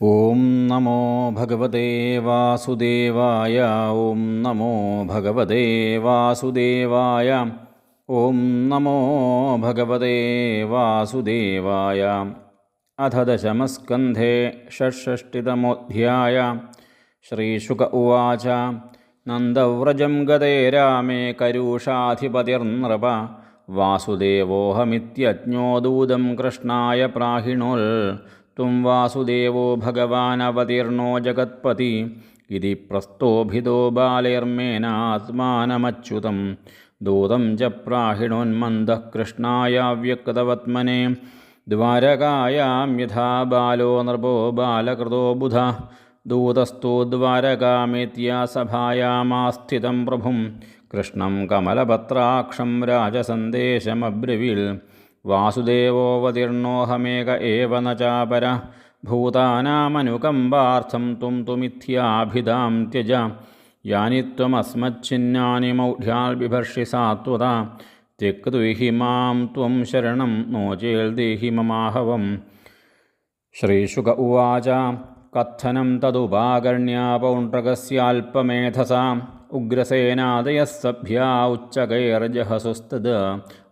ഓം നമോ ഭഗവതേ വാസുദേവായ ഓം നമോ ഭഗവതേ വാസുദേവായ ഓം നമോ ഭഗവതേ വാസുദേവായ. അഥ ദശമസ്കന്ധേ ഷഷ്ടിതമോധ്യായ ശ്രീശുക ഉവാച നന്ദവ്രജം ഗതേ രാമേ കരൂഷാധിപതിർനൃപ വാസുദേവോഹമിത്യജ്ഞോദൂതം കൃഷ്ണായ പ്രാഹിണോൽ तुम वासुदेव भगवानवतीर्णो जगत्पति। इति प्रस्तोभिदो बालेर्मेनात्मानमच्युतं दूतं च प्राहिणोन्मन्दः कृष्णाय व्यक्तवत्मने द्वारकायां यथा बालो नृपो बालकृतो बुधः। दूतस्तु द्वारकामेत्यासभायामास्थितं प्रभुं कृष्णं कमलपत्राक्षं राजसन्देशमब्रवील्। വാസുദേവോവതീർണോഹമേക ഏവ ന ചാപര ഭൂതാനാമനുകമ്പാർത്ഥം ത്വം തുമിഥ്യാഭിധാം ത്യജ യാനി ത്വമസ്മച്ഛിന്നാനി മൗഢ്യാൽ ബിഭർഷി സാത്വത त्यक्तुहि मां त्वं शरणं नो चेल्देहि ममाहवम् श्रीशुक उवाच कत्थनं तदुपाकर्ण्या पौण्ड्रकस्याल्पमेधसा उग्रसेनादयः सभ्या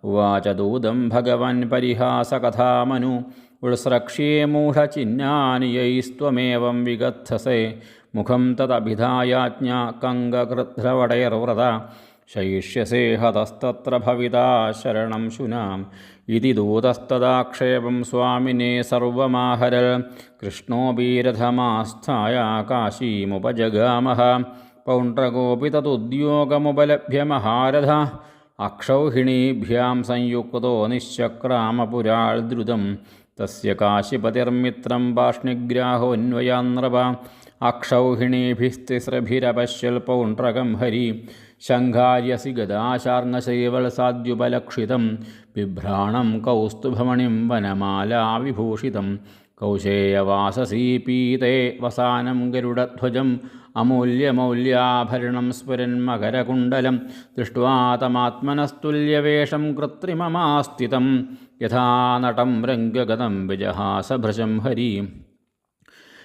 ഉവാച ദൂതം ഭഗവൻ പരിഹാസകഥാമനു. ഉൾസ്രക്ഷ്യേ മൂഢചിഹ്നാനി യൈസ്ത്വമേവം വിഗത്ഥസേ മുഖം തദഭിധായാജ്ഞ കങ്കകൃധ്രവടയർവ്രത ശയിഷ്യസേ ഹതസ്തത്ര ഭവിതാ ശരണം ശുനാം. ഇതി ദൂതസ്തദാക്ഷേപം സ്വാമിനെ സർവമാഹരൽ. കൃഷ്ണോപീരഥമാസ്ഥായ കാശീമുപജഗാമഹ പൗണ്ട്രഗോപി തതുദ്യോഗമുപലഭ്യ മഹാരഥ അക്ഷൗഹിണീഭ്യാം സംയുക്തോ നിശ്ചക്രാമപുരാൾ ദ്രുതം തസ്യ കാശിപതിർമിത്രം ഭാഷ്ണിഗ്രാഹോന്വയാന്ത്രവ അക്ഷൗഹിണീഭിസ്തിസ്രഭിരപശ്യൽ പൗണ്ട്രകം ഹരി ശങ്കാര്യസി ഗദാശാർണശൈവൽസാദ്യുപലക്ഷിതം ബിഭ്രാണം കൗസ്തുഭമണിം വനമാലാവിഭൂഷിതം. കൗശേയവാസസീപീതേ വസാനം ഗരുഡധ്വജം. അമൂല്യമൂല്യാഭരണം സ്ഫുരൻ മകരകുണ്ടലം ദൃഷ്ട്വാ കൃത്രിമമാസ്തിതം കൃത്രിമമാസ്ഥിതം യഥാനടം രംഗഗതം വിജഹാസഭൃശം ഹരീം.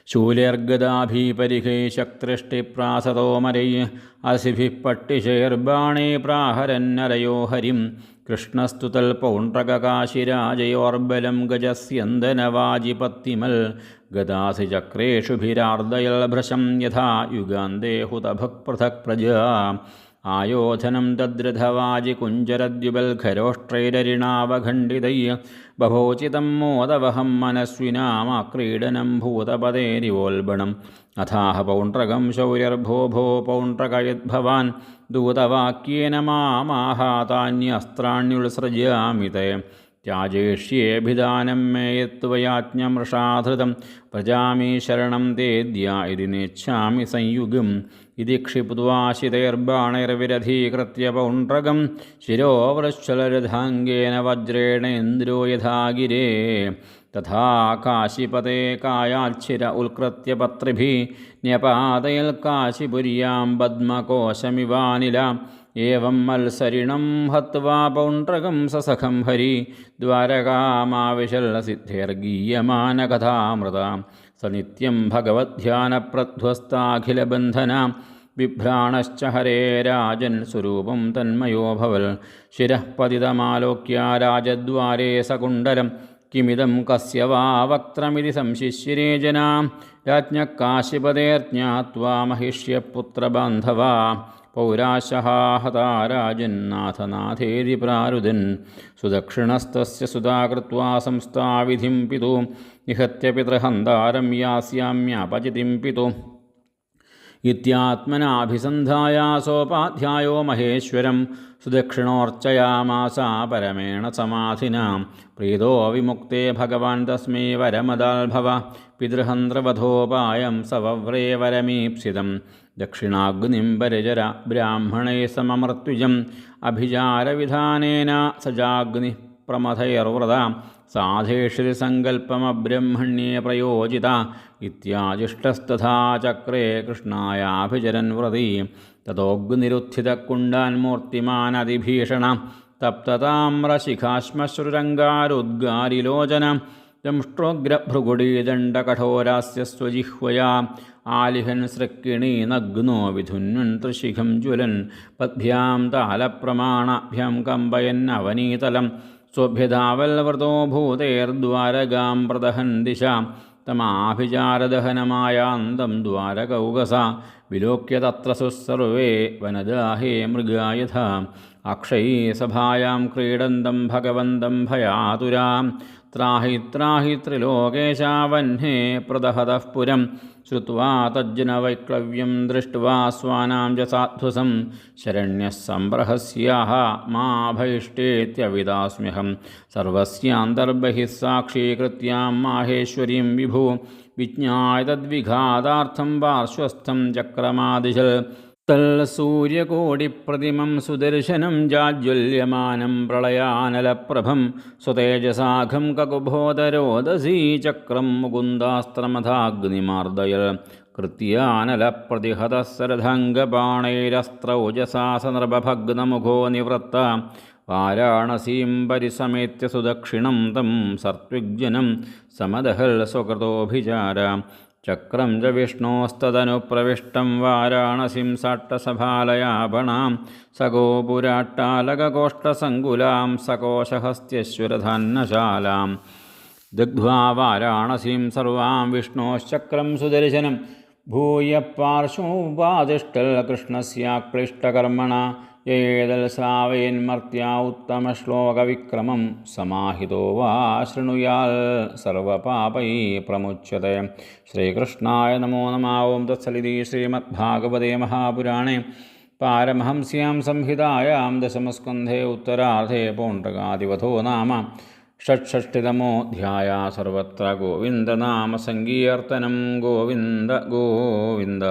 ശൂലേർഗദാഭീപരിഹൈ ശക്തൃഷ്ടിപ്രാസതോമരൈ അസിഭിപ്പട്ടിശേർബാണേ പ്രാഹരന്നരയോ ഹരിം. कृष्णस्तु तल्पौण्ड्रककाशिराजयोर्बलं गजस्यन्दनवाजिपत्तिमल् गदासि चक्रेषुभिरार्दयल्भृशं यथा युगान्ते हुतभक् पृथक् प्रजा ആയോധനം തദ്രഥവാജികുഞ്ചരദ്യുബൽഖരോഷ്ട്രൈരരിണാവഖണ്ഡിതൈ ബഭോചിതം മോദവഹം മനസ്വിനാമാക്രീഡനം ഭൂതപതേരിവോൽബണം അഥാഹ പൗണ്ട്രകം ശൗര്യർഭോഭോ പൗണ്ട്രകയദ്ഭവാൻ ദൂതവാക്യേന മാമാഹാതാന്യസ്ത്രാണ്യുത്സൃജാമിതേ त्याजेष्येऽभिधानं मे यत्त्वयाज्ञमृषाधृतं प्रजामि शरणं तेद्या इति नेच्छामि संयुगम् इति क्षिप्त्वाशितैर्बाणैर्विरधीकृत्य पौण्ड्रकं शिरोवृच्छलरथाङ्गेन वज्रेण इन्द्रो यथा गिरे तथा काशीपते कायाच्छिर उल्कृत्य पत्रिभिः न्यपातयल्काशिपुर्यां पद्मकोशमिवानिल एवं मत्सरिणं हत्वा पौण्ड्रकं ससखं हरि द्वारकामाविशल्लसिद्धैर्गीयमानकथामृता स नित्यं भगवद्ध्यानप्रध्वस्ताखिलबन्धना बिभ्राणश्च हरे राजन् स्वरूपं तन्मयो भवल् शिरः पतितमालोक्य राजद्वारे सकुण्डलं किमिदं कस्य वा वक्त्रमिति संशिशिरे जना राज्ञः काशिपदेर्ज्ञात्वा महिष्यपुत्रबान्धवा। पौराशहा हता राजन्नाथनाथेति प्रारुदन्। सुदक्षिणस्तस्य सुधा कृत्वा संस्थाविधिं पितु। निहत्य यास्याम्यापचितिं इत्यात्मनाभिसन्धायासोपाध्यायो महेश्वरं सुदक्षिणोर्चयामासा परमेण समाधिना। प्रीतो विमुक्ते भगवान् तस्मै वरमदाल्भव। पितृहन्त्रवधोपायं स वव्रे वरमीप्सितं। दक्षिणाग्निं परिचर ब्राह्मणैः सममृत्युजम् अभिचारविधानेन सजाग्निः പ്രമഥയർവ്രത സാധേഷി സങ്കല്പമബ്രഹ്മണ്യേ പ്രയോജിത. ഇത്യാജിഷ്ടസ്തഥാചക്രേ കൃഷ്ണായാഭിചരൻ വ്രതി. തതോഗ്നിരുത്ഥിതക്കുണ്ടാൻ മൂർത്തിമാനതിഭീഷണ തപ്തതാമ്രശിഖാശ്മശ്രുരംഗാരുദ്ഗാരിലോചന ദംഷ്ട്രോഗ്രഭൃഗുടീദണ്ഡകഠോരാസ്യ സ്വജിഹ്വയാ ആലിഹൻ സൃക്കിണീ നഗ്നോ വിധുന്വൻ തൃശിഖം ജ്വലൻ. പദ്ഭ്യാം താലപ്രമാണാഭ്യാം കമ്പയൻ അവനീതലം. സ്വഭ്യതാവൽവൃതോ ഭൂതേർദ്വാരകാം പ്രദഹൻ ദിശാം തമാഭിചാരദഹനമായാന്തം ദ്വാരകൗകസ. വിലോക്യ തത്ര സുസർവേ വനദാഹേ മൃഗായഥ. അക്ഷയീ സഭായാം ക്രീഡന്തം ഭഗവന്തം ഭയാതുരാം. ത്രാഹി ത്രാഹി ത്രിലോകേശാവഹ്നേ श्रुत्वा तज्जनवैक्लव्यं दृष्ट्वा स्वानां च शरण्य शरण्यः सम्ब्रहस्याः मा भयिष्ठेत्यविदास्म्यहं सर्वस्यान्तर्बहिः साक्षीकृत्यां विभु विज्ञा तद्विघातार्थं पार्श्वस्थं चक्रमादिशल्। ചക്രമാദിശൽ തൽസൂര്യകോടിപ്രതിമം സുദർശനം ജാജ്വല്യമാനം പ്രളയാനലപ്രഭം സ്വതേജസാഘം കകുബോധരോദസീ ചക്രം മുകുന്ദാസ്ത്രമഥാഗ്നിമാർദ്ദയൽ കൃത്യാനലപ്രതിഹതः സരഥംഗപാണൈരസ്ത്രൗജസാ നിവൃത്ത. വാരാണസീം പരിസമേത്യ സുദക്ഷിണം തം സർത്വിഗ്ജനം സമദഹൽ സ്വകൃതോഭിചാര. चक्रं च विष्णोस्तदनुप्रविष्टं वाराणसीं साट्टसभालयाबणां स गोपुराट्टालगोष्ठसङ्कुलां सकोशहस्त्यश्विरधानशालां दिग्ध्वा वाराणसीं सर्वां विष्णोश्चक्रं सुदर्शनं। भूयपार्श्वोपादिष्टलकृष्णस्याक्लिष्टकर्मणा യേതൽ സാവയന്മർത്യ ഉത്തമശ്ലോകവിക്രമം സമാഹിതോ വാ ശൃണുയാൽ സർവപാപൈ പ്രമുച്യത്തെ ശ്രീകൃഷ്ണായ നമോ നമ ഓം തത്സലിതി ശ്രീമദ്ഭാഗവതേ മഹാപുരാണേ പാരമഹംസ്യാം സംഹിതായാം ദശമസ്കന്ധേ ഉത്തരാർദ്ധേ പൗണ്ഡകാദിവധോ നാമ षट्षष्टितमोऽध्याया सर्वत्र गोविन्दनामसङ्कीर्तनं गोविन्द गोविन्द